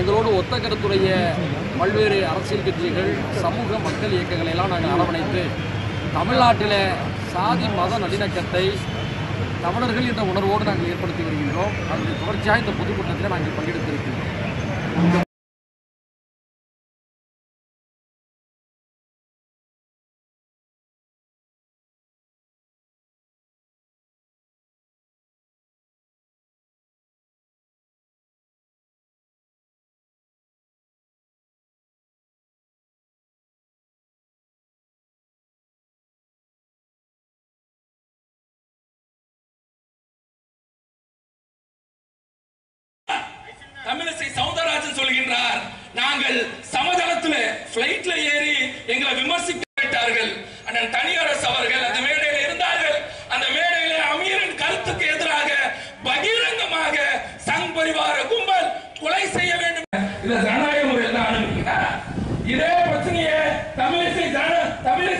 எங்களோடு ஒத்த கருத்துடைய பல்வேறு அரசியல் கட்சிகள் சமூக மக்கள் இயக்கங்களை எல்லாம் நாங்கள் அரவணைத்து தமிழ்நாட்டில் சாதி மத நல்லிணக்கத்தை தமிழர்கள் என்ற உணர்வோடு நாங்கள் ஏற்படுத்தி வருகின்றோம். அதனுடைய தொடர்ச்சியாக இந்த பொதுக்கூட்டத்தில் நாங்கள் பங்கெடுத்திருக்கின்றோம். நாங்கள் சமதளத்துல பிளைட்ல ஏறி எங்களை விமர்சிக்க விட்டார்கள் அண்ணன் தனியரசு அவர்கள் அந்த மேடையில இருந்தார்கள். அந்த மேடையில அமீரின் கருத்துக்கு எதிராக பகிரங்கமாக சங் பரிவார கும்பல் கொலை செய்ய வேண்டும். இதை ஜனநாயக முறையில் தான் அனுமதிக்கிறார் இதே பிரச்சனையை தமிழிசை தமிழ்